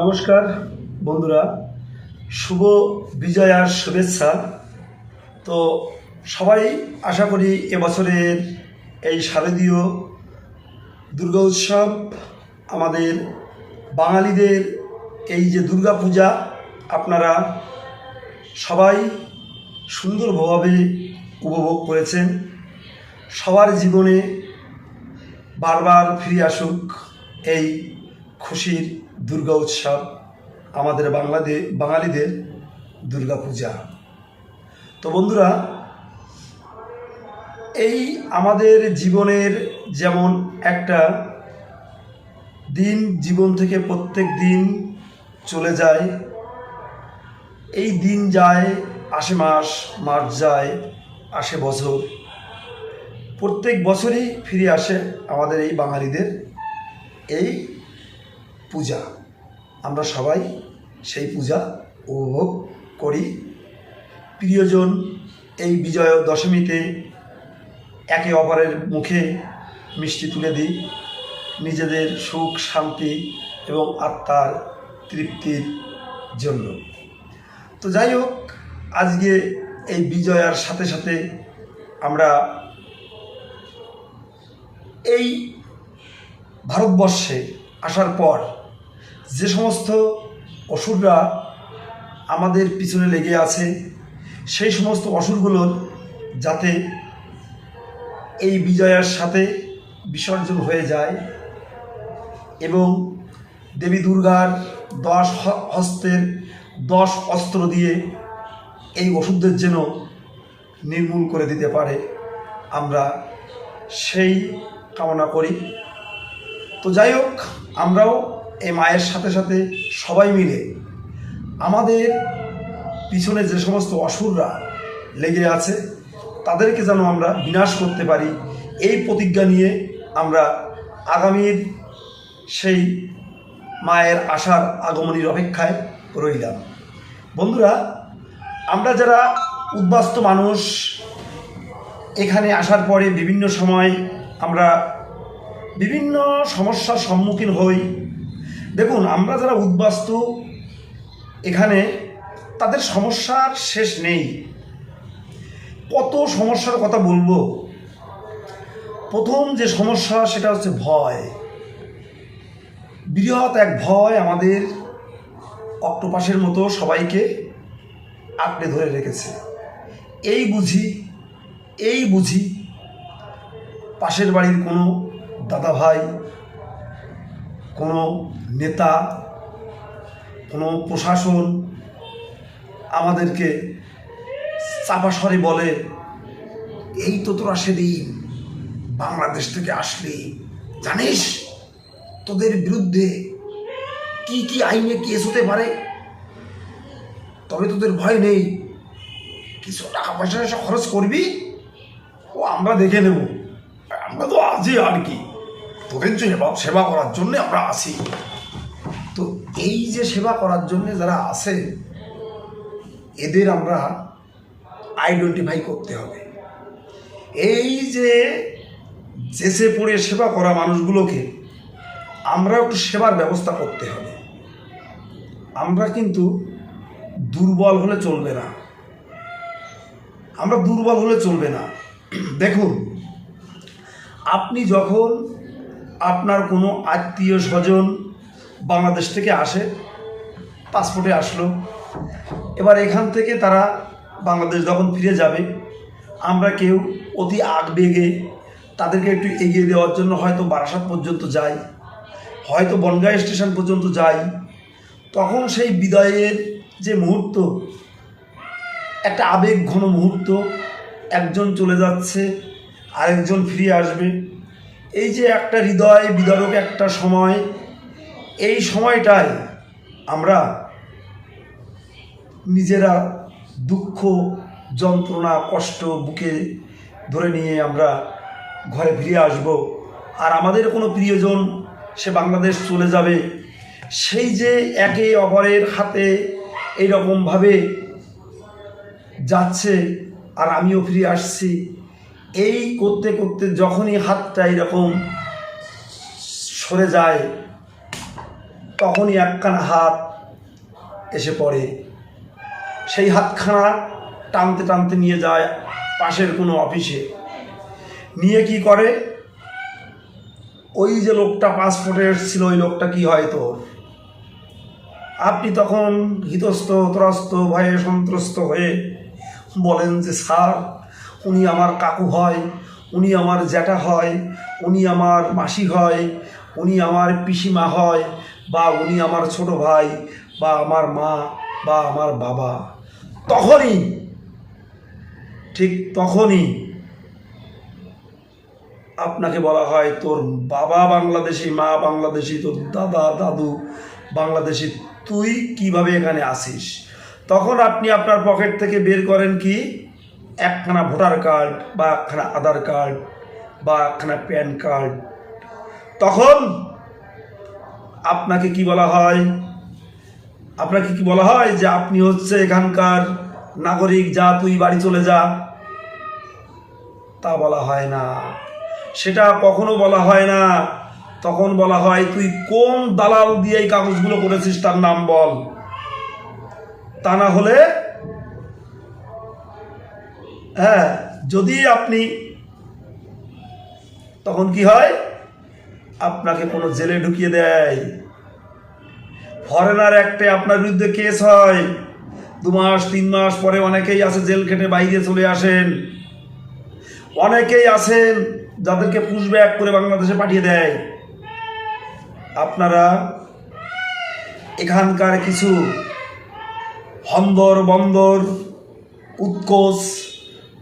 নমস্কার, বন্ধুরা। শুভ বিজয়ার শুভেচ্ছা। তো সবাই আশা করি এবছরের এই শারদীয় দুর্গা উৎসব আমাদের বাঙালিদের এই যে দুর্গা পূজা, আপনারা সবাই সুন্দরভাবে উপভোগ করেছেন। সবার জীবনে বারবার ফিরে আসুক এই খুশির দুর্গা উৎসব, আমাদের বাংলাদেশ বাঙালিদের দুর্গা পূজা। তো বন্ধুরা, এই আমাদের জীবনের যেমন একটা দিন, জীবন থেকে প্রত্যেক দিন চলে যায়, এই দিন যায়, আসে মাস মাস যায়, আসে বছর। প্রত্যেক বছরই ফিরে আসে আমাদের এই বাঙালিদের এই পূজা। আমরা সবাই সেই পূজা উপভোগ করি। প্রিয়জন এই বিজয় দশমীতে একে অপরের মুখে মিষ্টি তুলে দিই। নিজেদের সুখ, শান্তি এবং আত্মার তৃপ্তির জন্য। তো যাই হোক, আজকে এই বিজয়ার সাথে সাথে আমরা এই ভারতবর্ষে আসার পর যে সমস্ত অসুররা আমাদের পিছনে লেগে আছে, সেই সমস্ত অসুরগুলোর যাতে এই বিজয়ার সাথে বিসর্জন হয়ে যায় এবং দেবী দুর্গার দশ হস্তের দশ অস্ত্র দিয়ে এই ওষুধদের যেন নির্মূল করে দিতে পারে, আমরা সেই কামনা করি। তো যাই হোক, আমরাও এই মায়ের সাথে সাথে সবাই মিলে আমাদের পিছনে যে সমস্ত অসুররা লেগে আছে, তাদেরকে যেন আমরা বিনাশ করতে পারি, এই প্রতিজ্ঞা নিয়ে আমরা আগামীর সেই মায়ের আশার আগমনীর অপেক্ষায় রইলাম। বন্ধুরা, আমরা যারা উদ্বাস্ত মানুষ, এখানে আসার পরে বিভিন্ন সময় আমরা বিভিন্ন সমস্যার সম্মুখীন হই দেখুন, আমরা যারা উদ্বাস্তু, এখানে তাদের সমস্যার শেষ নেই। কত সমস্যার কথা বলব? প্রথম যে সমস্যা, সেটা হচ্ছে ভয়। বৃহৎ এক ভয় আমাদের অক্টোপাসের মতো সবাইকে আঁকড়ে ধরে রেখেছে। এই বুঝি এই বুঝি পাশের বাড়ির কোনো দাদা ভাই কোনো নেতা, কোনো প্রশাসন আমাদেরকে চাপা স্বরে বলে, এই তো তোরা সেদিন বাংলাদেশ থেকে আসলি, জানিস তোদের বিরুদ্ধে কি কি আইনে কেস হতে পারে? তবে তোদের ভয় নেই। কিছু টাকা পয়সা খরচ করবি? ও, আমরা দেখে নেব। আমরা তো আছি আর কি। তোদের যে সেবা সেবা করার জন্য আমরা আসি। তো এই যে সেবা করার জন্য যারা আসে, এদের আমরা আইডেন্টিফাই করতে হবে। এই যে জেসে পড়ে সেবা করা মানুষগুলোকে আমরা একটু সেবার ব্যবস্থা করতে হবে। আমরা কিন্তু দুর্বল হলে চলবে না। আমরা দুর্বল হলে চলবে না। দেখুন, আপনি যখন আপনার কোনো আত্মীয় স্বজন বাংলাদেশ থেকে আসে পাসপোর্টে আসলো, এবার এখান থেকে তারা বাংলাদেশ যখন ফিরে যাবে, আমরা কেউ অতি আগবেগে তাদেরকে একটু এগিয়ে দেওয়ার জন্য হয়তো বারাসাত পর্যন্ত যাই, হয়তো বনগাঁ স্টেশন পর্যন্ত যাই, তখন সেই বিদায়ের যে মুহূর্ত, একটা আবেগ ঘন মুহূর্ত, একজন চলে যাচ্ছে, আরেকজন ফিরে আসবে। এই যে একটা হৃদয় বিদারক একটা সময়, এই সময়টায় আমরা নিজেরা দুঃখ, যন্ত্রণা, কষ্ট বুকে ধরে নিয়ে আমরা ঘরে ফিরে আসব। আর আমাদের কোনো প্রিয়জন সে বাংলাদেশ চলে যাবে। সেই যে একে অপরের হাতে এইরকমভাবে যাচ্ছে, আর আমিও ফিরে আসছি। এই করতে করতে যখনই হাতটা এরকম সরে যায়, তখনই একখানা হাত এসে পড়ে। সেই হাতখানা টানতে টানতে নিয়ে যায় পাশের কোনো অফিসে। নিয়ে কি করে? ওই যে লোকটা পাসপোর্টে এসেছিল ওই লোকটা কি হয় তোর? আপনি তখন হিতস্ত ত্রস্ত, ভয়ে সন্ত্রস্ত হয়ে বলেন যে, স্যার উনি আমার কাকু হয়, উনি আমার জ্যাঠা হয়, উনি আমার মাসি হয়, উনি আমার পিসিমা হয়, বা উনি আমার ছোট ভাই, বা আমার মা, বা আমার বাবা। তখনই, ঠিক তখনই আপনাকে বলা হয় তোর বাবা বাংলাদেশি, মা বাংলাদেশি, তোর দাদা, দাদু বাংলাদেশি, তুই কীভাবে এখানে আসিস? তখন আপনি আপনার পকেট থেকে বের করেন কি? একখানা ভোটার কার্ড বা একখানা আধার কার্ড বা একখানা প্যান কার্ড। তখন আপনাকে কি বলা হয়? আপনাকে কি বলা হয় যে আপনি হচ্ছে এখানকার নাগরিক, যা তুই বাড়ি চলে যা? তা বলা হয় না। সেটা কখনো বলা হয় না। তখন বলা হয়, তুই কোন দালাল দিয়ে এই কাগজগুলো করেছিস? তার নাম বল। তা না হলে হ্যাঁ যদি আপনি, তখন কি হয়? আপনাকে কোনো জেলে ঢুকিয়ে দেয়। ফরেনার অ্যাক্টে আপনার বিরুদ্ধে কেস হয়। দু মাস, তিন মাস পরে অনেকেই আছে জেল খেটে বাইরে চলে আসেন। অনেকেই আছেন যাদেরকে পুশব্যাক করে বাংলাদেশে পাঠিয়ে দেয়। আপনারা এখানকার কিছু হন্দর, বন্দর, উৎকোচ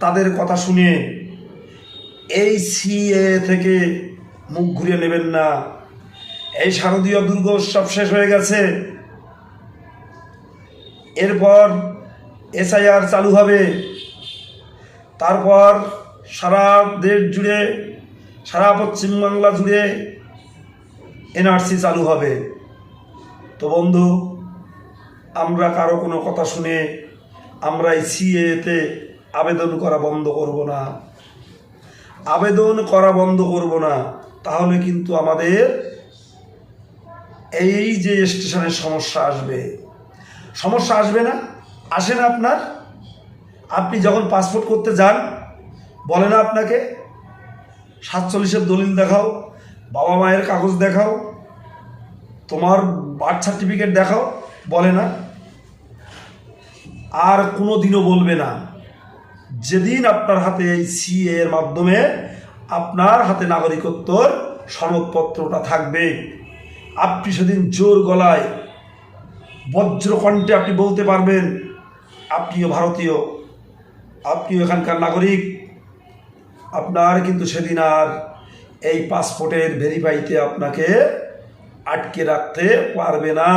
তাদের কথা শুনে এই সিএ থেকে মুখ ঘুরিয়ে নেবেন না। এই শারদীয় দুর্গোৎসব শেষ হয়ে গেছে। এরপর এসআইআর চালু হবে। তারপর সারা দেশ জুড়ে, সারা পশ্চিমবাংলা জুড়ে এনআরসি চালু হবে। তো বন্ধু, আমরা কারও কোনো কথা শুনে আমরা এই সিএতে আবেদন করা বন্ধ করব না। আবেদন করা বন্ধ করব না। তাহলে কিন্তু আমাদের এই যে স্টেশনের সমস্যা আসবে। সমস্যা আসবে না? আসে না আপনার? আপনি যখন পাসপোর্ট করতে যান, বলে না আপনাকে, সাতচল্লিশের দলিল দেখাও, বাবা মায়ের কাগজ দেখাও, তোমার বার্থ সার্টিফিকেট দেখাও, বলে না। আর কোনো দিনও বলবে না। যেদিন আপনার হাতে এই সিএ এর মাধ্যমে আপনার হাতে নাগরিকত্বর সনদপত্রটা থাকবে, আপনি সেদিন জোর গলায় বজ্রকণ্ঠে আপনি বলতে পারবেন, আপনিও ভারতীয়, আপনিও এখানকার নাগরিক। আপনার কিন্তু সেদিন আর এই পাসপোর্টের ভেরিফাইতে আপনাকে আটকে রাখতে পারবে না।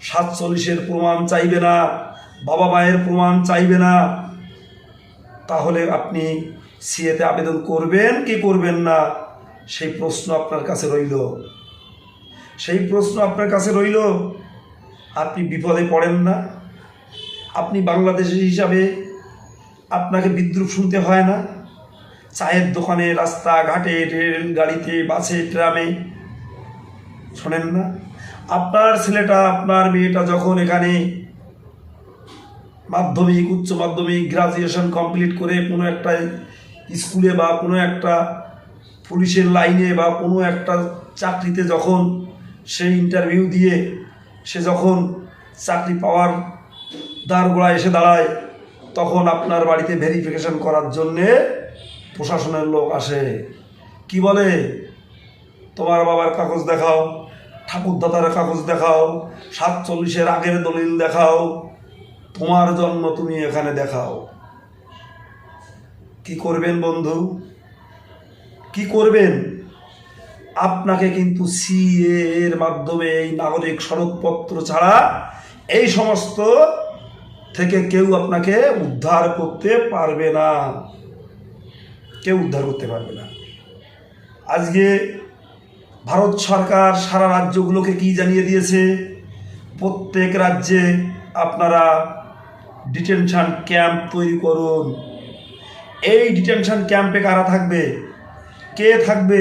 সাতচল্লিশের প্রমাণ চাইবে না, বাবা মায়ের প্রমাণ চাইবে না। তাহলে আপনি সিএতে আবেদন করবেন কি করবেন না, সেই প্রশ্ন আপনার কাছে রইল। সেই প্রশ্ন আপনার কাছে রইল, আপনি বিপদে পড়েন না। আপনি বাংলাদেশি হিসাবে আপনাকে বিদ্রুপ শুনতে হয় না। চায়ের দোকানে, রাস্তাঘাটে, রেল গাড়িতে, বাসে, ট্রামে শোনেন না। আপনার ছেলেটা, আপনার মেয়েটা যখন এখানে মাধ্যমিক, উচ্চ মাধ্যমিক গ্রাজুয়েশন কমপ্লিট করে কোনো একটা স্কুলে বা কোনো একটা পুলিশের লাইনে বা কোনো একটা চাকরিতে যখন সে ইন্টারভিউ দিয়ে সে যখন চাকরি পাওয়ার দ্বার গোড়ায় এসে দাঁড়ায়, তখন আপনার বাড়িতে ভেরিফিকেশন করার জন্যে প্রশাসনের লোক আসে। কি বলে? তোমার বাবার কাগজ দেখাও ঠাকুরদাতার কাগজ দেখাও, সাতচল্লিশের আগের দলিল দেখাও তোমার জন্ম তুমি এখানে দেখাও। কি করবেন বন্ধু? কি করবেন? আপনাকে কিন্তু সিএ এর মাধ্যমে এই নাগরিক সনদপত্র ছাড়া এই সমস্ত থেকে কেউ আপনাকে উদ্ধার করতে পারবে না। কেউ উদ্ধার করতে পারবে না। আজকে ভারত সরকার সারা রাজ্যগুলোকে কি জানিয়ে দিয়েছে? প্রত্যেক রাজ্যে আপনারা ডিটেনশন ক্যাম্প তৈরি করুন। এই ডিটেনশন ক্যাম্পে কারা থাকবে? কে থাকবে?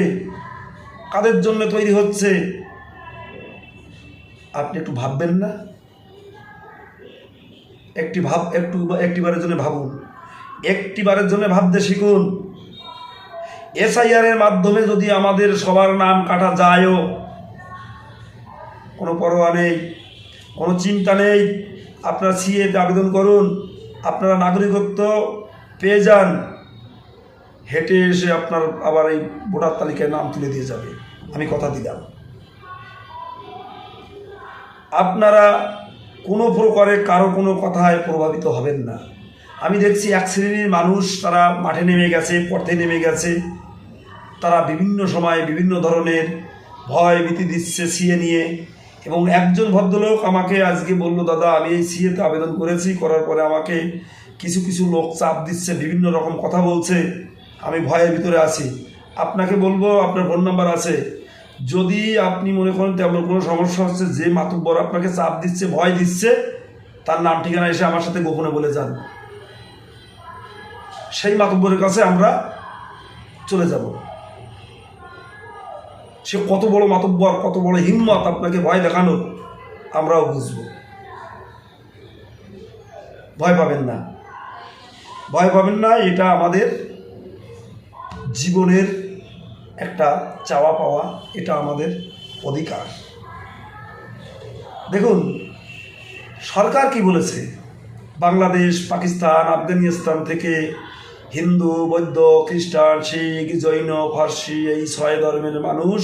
কাদের জন্য তৈরি হচ্ছে? আপনি একটু ভাববেন না? একটি ভাব, একটু একটিবারের জন্য ভাবুন। একটিবারের জন্য ভাবতে শিখুন। এসআইআর এর মাধ্যমে যদি আমাদের সবার নাম কাটা যায়ও, কোনো পরোয়া নেই, কোনো চিন্তা নেই আপনারা সিএতে আবেদন করুন, আপনারা নাগরিকত্ব পেয়ে যান। হেঁটে এসে আপনার আবার এই ভোটার তালিকায় নাম তুলে দিয়ে যাবে। আমি কথা দিলাম। আপনারা কোনো প্রকারে কারও কোনো কথায় প্রভাবিত হবেন না। আমি দেখছি এক শ্রেণির মানুষ, তারা মাঠে নেমে গেছে, পথে নেমে গেছে। তারা বিভিন্ন সময়ে বিভিন্ন ধরনের ভয় ভীতি দিচ্ছে সিএ নিয়ে। এবং একজন ভদ্রলোক আমাকে আজকে বলল, দাদা, আমি এই সিএতে আবেদন করেছি, করার পরে আমাকে কিছু কিছু লোক চাপ দিচ্ছে, বিভিন্ন রকম কথা বলছে, আমি ভয়ের ভিতরে আছি। আপনাকে বলব, আপনার ফোন নাম্বার আছে। যদি আপনি মনে করেন তেমন কোনো সমস্যা হচ্ছে, যে মাতুব্বর আপনাকে চাপ দিচ্ছে, ভয় দিচ্ছে, তার নাম, ঠিকানা এসে আমার সাথে গোপনে বলে যান। সেই মাতুব্বরের কাছে আমরা চলে যাব। সে কত বড় মাতব্বর, কত বড় হিম্মত আপনাকে ভয় দেখানো, আমরাও বুঝব। ভয় পাবেন না। ভয় পাবেন না, এটা আমাদের জীবনের একটা চাওয়া পাওয়া, এটা আমাদের অধিকার। দেখুন, সরকার কি বলেছে? বাংলাদেশ, পাকিস্তান, আফগানিস্তান থেকে হিন্দু, বৌদ্ধ, খ্রিস্টান, শিখ, জৈন, ফার্সি এই ছয় ধর্মের মানুষ,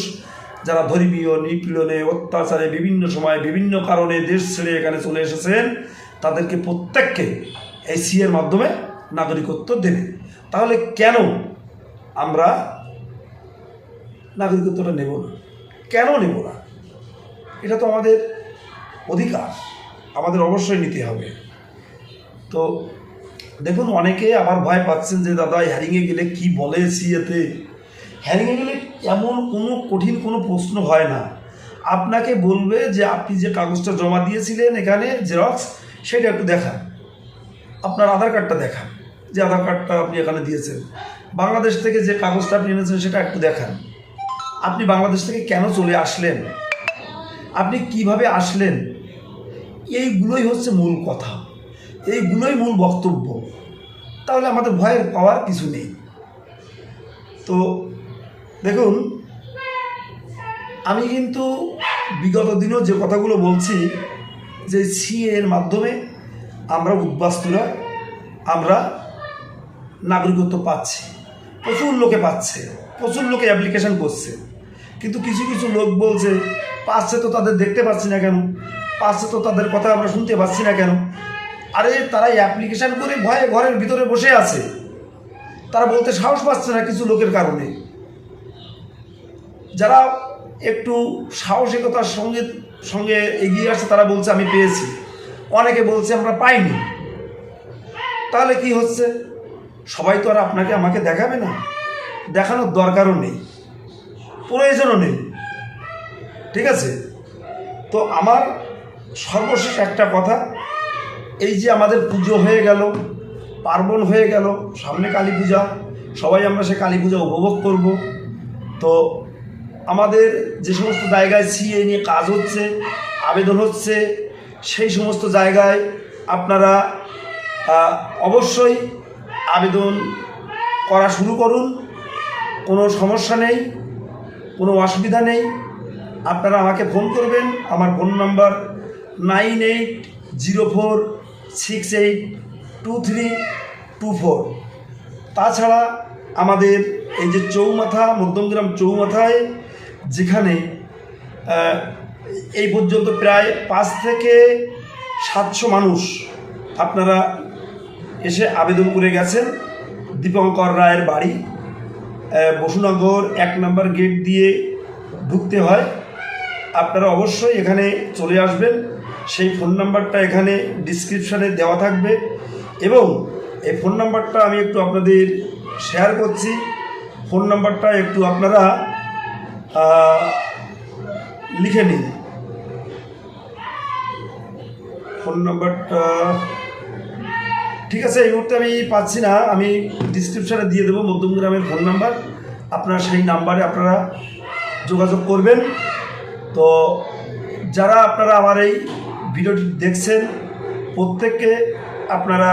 যারা ধর্মীয় নিপীড়নে, অত্যাচারে বিভিন্ন সময় বিভিন্ন কারণে দেশ ছেড়ে এখানে চলে এসেছেন, তাদেরকে প্রত্যেককে এই সিএর মাধ্যমে নাগরিকত্ব দেবে। তাহলে কেন আমরা নাগরিকত্বটা নেব না? কেন নেব না? এটা তো আমাদের অধিকার, আমাদের অবশ্যই নিতে হবে। তো দেখুন, অনেকে আবার ভয় পাচ্ছেন যে, দাদা হ্যারিংয়ে গেলে কি বলে সিএতে হ্যারিংয়ে গেলে এমন কোনো কঠিন কোনো প্রশ্ন হয় না। আপনাকে বলবে যে, আপনি যে কাগজটা জমা দিয়েছিলেন এখানে জেরক্স সেটা একটু দেখান। আপনার আধার কার্ডটা দেখান। যে আধার কার্ডটা আপনি এখানে দিয়েছেন। বাংলাদেশ থেকে যে কাগজটা আপনি এনেছেন, সেটা একটু দেখান। আপনি বাংলাদেশ থেকে কেন চলে আসলেন? আপনি কীভাবে আসলেন? এইগুলোই হচ্ছে মূল কথা। এইগুলোই মূল বক্তব্য। তাহলে আমাদের ভয়ের পাওয়ার কিছু নেই। তো দেখুন, আমি কিন্তু বিগত দিনও যে কথাগুলো বলছি, যে সি এর মাধ্যমে আমরা উদ্বাস্তুরা, আমরা নাগরিকত্ব পাচ্ছি। প্রচুর লোকে পাচ্ছে, প্রচুর লোকে অ্যাপ্লিকেশন করছে। কিন্তু কিছু কিছু লোক বলছে, পাচ্ছে তো তাদের দেখতে পাচ্ছি না কেন? পাচ্ছে তো তাদের কথা আমরা শুনতে পাচ্ছি না কেন? আরে তারা অ্যাপ্লিকেশান করে ভয়ে ঘরের ভিতরে বসে আছে। তারা বলতে সাহস পাচ্ছে না কিছু লোকের কারণে। যারা একটু সাহসিকতার সঙ্গে সঙ্গে এগিয়ে আসছে, তারা বলছে, আমি পেয়েছি। অনেকে বলছে, আমরা পাইনি। তাহলে কি হচ্ছে? সবাই তো আর আপনাকে, আমাকে দেখাবে না। দেখানোর দরকারও নেই। প্রয়োজনও নেই। ঠিক আছে? তো আমার সর্বশেষ একটা কথা এই যে আমাদের পুজো হয়ে গেল, পার্বণ হয়ে গেল, সামনে কালী পূজা, সবাই আমরা সে কালী পূজা উপভোগ করব। তো আমাদের যে সমস্ত জায়গায় সিএ নিয়ে কাজ হচ্ছে, আবেদন হচ্ছে, সেই সমস্ত জায়গায় আপনারা অবশ্যই আবেদন করা শুরু করুন। কোনো সমস্যা নেই, কোনো অসুবিধা নেই। আপনারা আমাকে ফোন করবেন, আমার phone number nine eight zero four six eight two three two four তাছাড়া আমাদের এই যে চৌমাথা, মধ্যমগ্রাম চৌমাথায়, যেখানে এই পর্যন্ত প্রায় পাঁচ থেকে সাতশো মানুষ আপনারা এসে আবেদন করে গেছেন। দীপঙ্কর রায়ের বাড়ি বসুনগর, এক নম্বর গেট দিয়ে ঢুকতে হয়। আপনারা অবশ্যই এখানে চলে আসবেন। সেই ফোন নাম্বারটা এখানে ডিসক্রিপশানে দেওয়া থাকবে এবং এই ফোন নাম্বারটা আমি একটু আপনাদের শেয়ার করছি। ফোন নাম্বারটা একটু আপনারা লিখে নিন। ফোন নাম্বারটা ঠিক আছে, এই মুহূর্তে আমি পাচ্ছি না। আমি ডিসক্রিপশানে দিয়ে দেবো মধ্যমগ্রামের ফোন নাম্বার আপনারা সেই নাম্বারে আপনারা যোগাযোগ করবেন। তো যারা আপনারা আমার এই ভিডিওটি দেখছেন, প্রত্যেককে আপনারা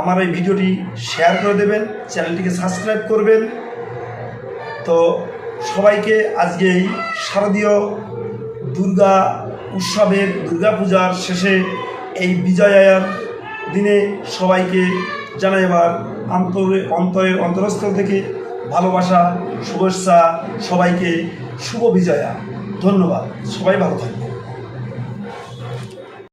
আমার এই ভিডিওটি শেয়ার করে দেবেন, চ্যানেলটিকে সাবস্ক্রাইব করবেন। তো সবাইকে আজকে এই শারদীয় দুর্গা উৎসবের দুর্গা পূজার শেষে এই বিজয়ার দিনে সবাইকে জানাই এবার অন্তরে, অন্তরের অন্তরস্থল থেকে ভালোবাসা, শুভেচ্ছা, সবাইকে শুভ বিজয়া। ধন্যবাদ। সবাই ভালো থাকবে